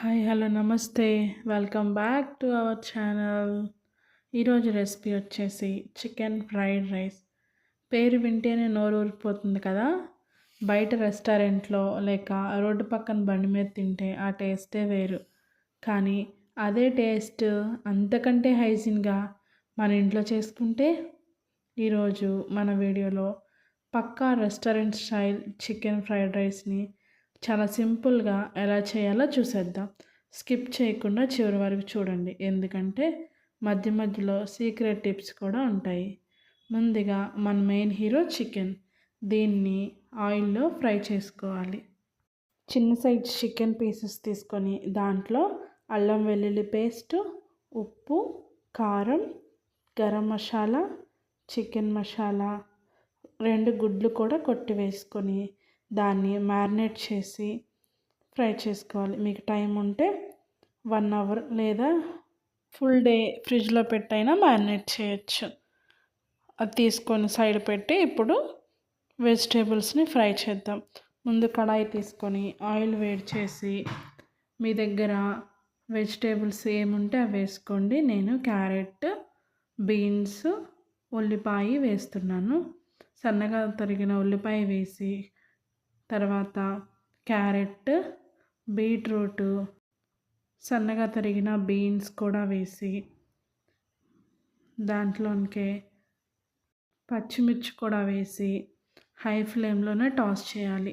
Hi hello నమస్తే. Welcome back to our channel ఈరోజు recipe వచ్చేసి చికెన్ ఫ్రైడ్ రైస్ పేరు వింటేనే నోరు ఊరిపోతుంది కదా? బయట రెస్టారెంట్లో లేక రోడ్డు పక్కన బండి మీద తింటే ఆ టేస్టే వేరు. కానీ అదే టేస్ట్ అంతకంటే హైజీన్గా మన ఇంట్లో చేసుకుంటే ఈరోజు మన వీడియోలో పక్కా రెస్టారెంట్ స్టైల్ చికెన్ ఫ్రైడ్ రైస్ని చాలా సింపుల్గా ఎలా చేయాలో చూసేద్దాం. స్కిప్ చేయకుండా చివరి వరకు చూడండి. ఎందుకంటే మధ్య మధ్యలో సీక్రెట్ టిప్స్ కూడా ఉంటాయి. ముందుగా మన మెయిన్ హీరో చికెన్. దీన్ని ఆయిల్లో ఫ్రై చేసుకోవాలి. చిన్న సైజ్ చికెన్ పీసెస్ తీసుకొని దాంట్లో అల్లం వెల్లుల్లి పేస్ట్ ఉప్పు కారం గరం మసాలా చికెన్ మసాలా రెండు గుడ్లు కూడా కొట్టి వేసుకొని దాన్ని మ్యారినేట్ చేసి ఫ్రై చేసుకోవాలి. మీకు టైం ఉంటే వన్ అవర్ లేదా ఫుల్ డే ఫ్రిడ్జ్లో పెట్టైనా మ్యారినేట్ చేయొచ్చు. అది తీసుకొని సైడ్ పెట్టి ఇప్పుడు వెజిటేబుల్స్ని ఫ్రై చేద్దాం. ముందు కడాయి తీసుకొని ఆయిల్ వేడి చేసి మీ దగ్గర వెజిటేబుల్స్ ఏముంటే అవి వేసుకోండి. నేను క్యారెట్ బీన్స్ ఉల్లిపాయ వేస్తున్నాను. సన్నగా తరిగిన ఉల్లిపాయ వేసి తర్వాత క్యారెట్ బీట్రూటు సన్నగా తరిగిన బీన్స్ కూడా వేసి దాంట్లోనికే పచ్చిమిర్చి కూడా వేసి హై ఫ్లేమ్లోనే టాస్ చేయాలి.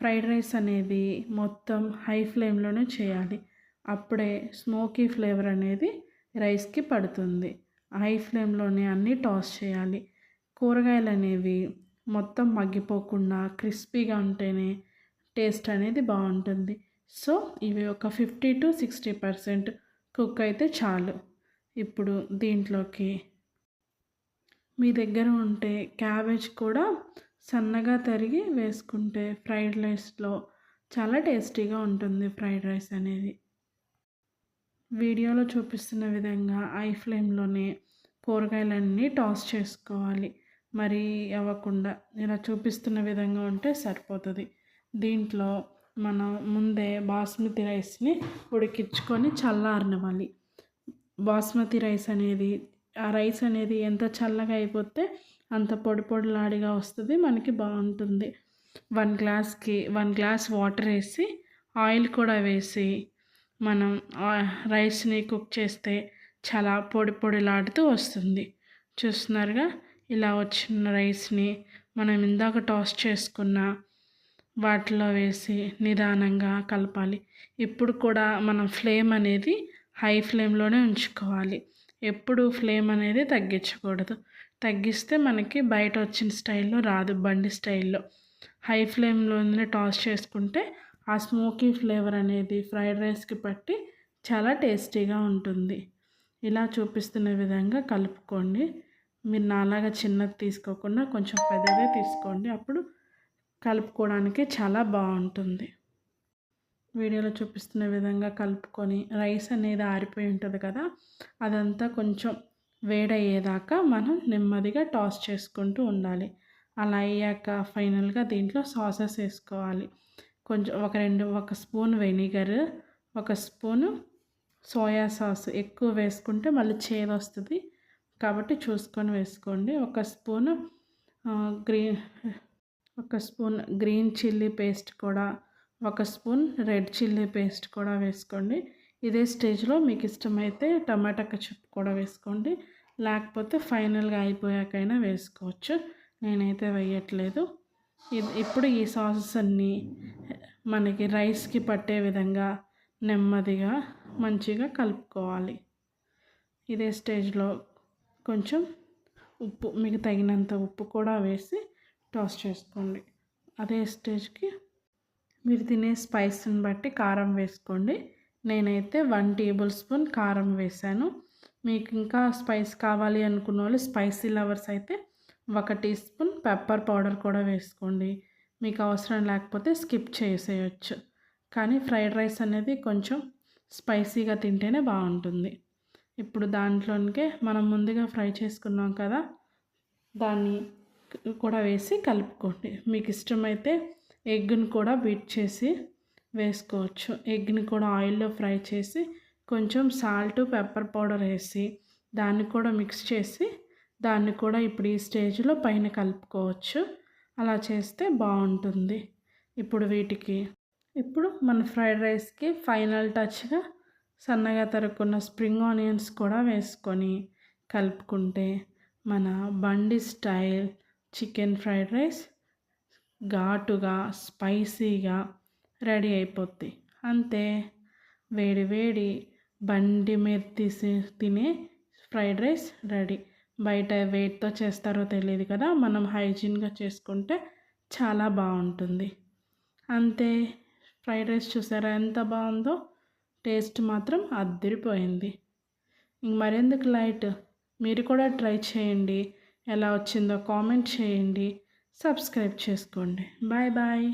ఫ్రైడ్ రైస్ అనేది మొత్తం హై ఫ్లేమ్లోనే చేయాలి. అప్పుడే స్మోకీ ఫ్లేవర్ అనేది రైస్కి పడుతుంది. హై ఫ్లేమ్లోనే అన్నీ టాస్ చేయాలి. కూరగాయలు అనేవి మొత్తం మగ్గిపోకుండా క్రిస్పీగా ఉంటేనే టేస్ట్ అనేది బాగుంటుంది. సో ఇవి ఒక fifty to sixty percent cook అయితే చాలు. ఇప్పుడు దీంట్లోకి మీ దగ్గర ఉంటే క్యాబేజ్ కూడా సన్నగా తరిగి వేసుకుంటే ఫ్రైడ్ రైస్లో చాలా టేస్టీగా ఉంటుంది ఫ్రైడ్ రైస్ అనేది. వీడియోలో చూపిస్తున్న విధంగా ఐ ఫ్లేమ్లోనే కూరగాయలన్నీ టాస్ చేసుకోవాలి. మరీ అవ్వకుండా ఇలా చూపిస్తున్న విధంగా ఉంటే సరిపోతుంది. దీంట్లో మనం ముందే బాస్మతి రైస్ని ఉడికించుకొని చల్లారనివ్వాలి. బాస్మతి రైస్ అనేది ఆ రైస్ అనేది ఎంత చల్లగా అయిపోతే అంత పొడి పొడిలాడిగా వస్తుంది మనకి బాగుంటుంది. వన్ గ్లాస్కి వన్ గ్లాస్ వాటర్ వేసి ఆయిల్ కూడా వేసి మనం రైస్ని కుక్ చేస్తే చాలా పొడి పొడిలాడుతూ వస్తుంది. చూస్తున్నారుగా? ఇలా వచ్చిన రైస్ని మనం ఇందాక టాస్ చేసుకున్న వాటిలో వేసి నిదానంగా కలపాలి. ఇప్పుడు కూడా మనం ఫ్లేమ్ అనేది హై ఫ్లేమ్లోనే ఉంచుకోవాలి. ఎప్పుడు ఫ్లేమ్ అనేది తగ్గించకూడదు. తగ్గిస్తే మనకి బయట వచ్చిన స్టైల్లో రాదు బండి స్టైల్లో. హై ఫ్లేమ్లోనే టాస్ చేసుకుంటే ఆ స్మోకీ ఫ్లేవర్ అనేది ఫ్రైడ్ రైస్కి పట్టి చాలా టేస్టీగా ఉంటుంది. ఇలా చూపిస్తున్న విధంగా కలుపుకోండి. మీరు నాలాగా చిన్నది తీసుకోకుండా కొంచెం పెద్దదే తీసుకోండి. అప్పుడు కలుపుకోవడానికి చాలా బాగుంటుంది. వీడియోలో చూపిస్తున్న విధంగా కలుపుకొని రైస్ అనేది ఆరిపోయి ఉంటుంది కదా అదంతా కొంచెం వేడయ్యేదాకా మనం నెమ్మదిగా టాస్ చేసుకుంటూ ఉండాలి. అలా అయ్యాక ఫైనల్గా దీంట్లో సాసెస్ వేసుకోవాలి. కొంచెం ఒక రెండు ఒక స్పూన్ వెనిగర్ ఒక స్పూను సోయా సాస్ ఎక్కువ వేసుకుంటే మళ్ళీ చేదు వస్తుంది కాబట్టి చూసుకొని వేసుకోండి. ఒక స్పూన్ గ్రీన్ ఒక స్పూన్ గ్రీన్ చిల్లీ పేస్ట్ కూడా ఒక స్పూన్ రెడ్ చిల్లీ పేస్ట్ కూడా వేసుకోండి. ఇదే స్టేజ్లో మీకు ఇష్టమైతే టమాటా కచప్ కూడా వేసుకోండి. లేకపోతే ఫైనల్గా అయిపోయాకైనా వేసుకోవచ్చు. నేనైతే వేయట్లేదు. ఇది ఇప్పుడు ఈ సాసెస్ అన్నీ మనకి రైస్కి పట్టే విధంగా నెమ్మదిగా మంచిగా కలుపుకోవాలి. ఇదే స్టేజ్లో కొంచెం ఉప్పు మీకు తగినంత ఉప్పు కూడా వేసి టాస్ చేసుకోండి. అదే స్టేజ్కి మీరు తినే స్పైస్ని బట్టి కారం వేసుకోండి. నేనైతే వన్ టేబుల్ స్పూన్ కారం వేసాను. మీకు ఇంకా స్పైస్ కావాలి అనుకున్న వాళ్ళు స్పైసీ లవర్స్ అయితే ఒక టీ స్పూన్ పెప్పర్ పౌడర్ కూడా వేసుకోండి. మీకు అవసరం లేకపోతే స్కిప్ చేసేయచ్చు. కానీ ఫ్రైడ్ రైస్ అనేది కొంచెం స్పైసీగా తింటేనే బాగుంటుంది. ఇప్పుడు దాంట్లోనికే మనం ముందుగా ఫ్రై చేసుకున్నాం కదా దాన్ని కూడా వేసి కలుపుకోండి. మీకు ఇష్టమైతే ఎగ్ని కూడా బీట్ చేసి వేసుకోవచ్చు. ఎగ్ని కూడా ఆయిల్లో ఫ్రై చేసి కొంచెం సాల్ట్ పెప్పర్ పౌడర్ వేసి దాన్ని కూడా మిక్స్ చేసి దాన్ని కూడా ఇప్పుడు ఈ స్టేజ్లో పైన కలుపుకోవచ్చు. అలా చేస్తే బాగుంటుంది. ఇప్పుడు వీటికి ఇప్పుడు మన ఫ్రైడ్ రైస్కి ఫైనల్ టచ్గా సన్నగా తరుక్కున్న స్ప్రింగ్ ఆనియన్స్ కూడా వేసుకొని కలుపుకుంటే మన బండి స్టైల్ చికెన్ ఫ్రైడ్ రైస్ ఘాటుగా స్పైసీగా రెడీ అయిపోద్ది. అంతే. వేడి వేడి బండి మీద తీసి తినే ఫ్రైడ్ రైస్ రెడీ. బయట వెయిట్తో చేస్తారో తెలియదు కదా మనం హైజీన్గా చేసుకుంటే చాలా బాగుంటుంది. అంతే. ఫ్రైడ్ రైస్ చూసారా ఎంత బాగుందో? టేస్ట్ మాత్రం అద్దరిపోయింది. ఇంక మరెందుకు లైట్? మీరు కూడా ట్రై చేయండి. ఎలా వచ్చిందో కామెంట్ చేయండి. సబ్స్క్రైబ్ చేసుకోండి. Bye bye.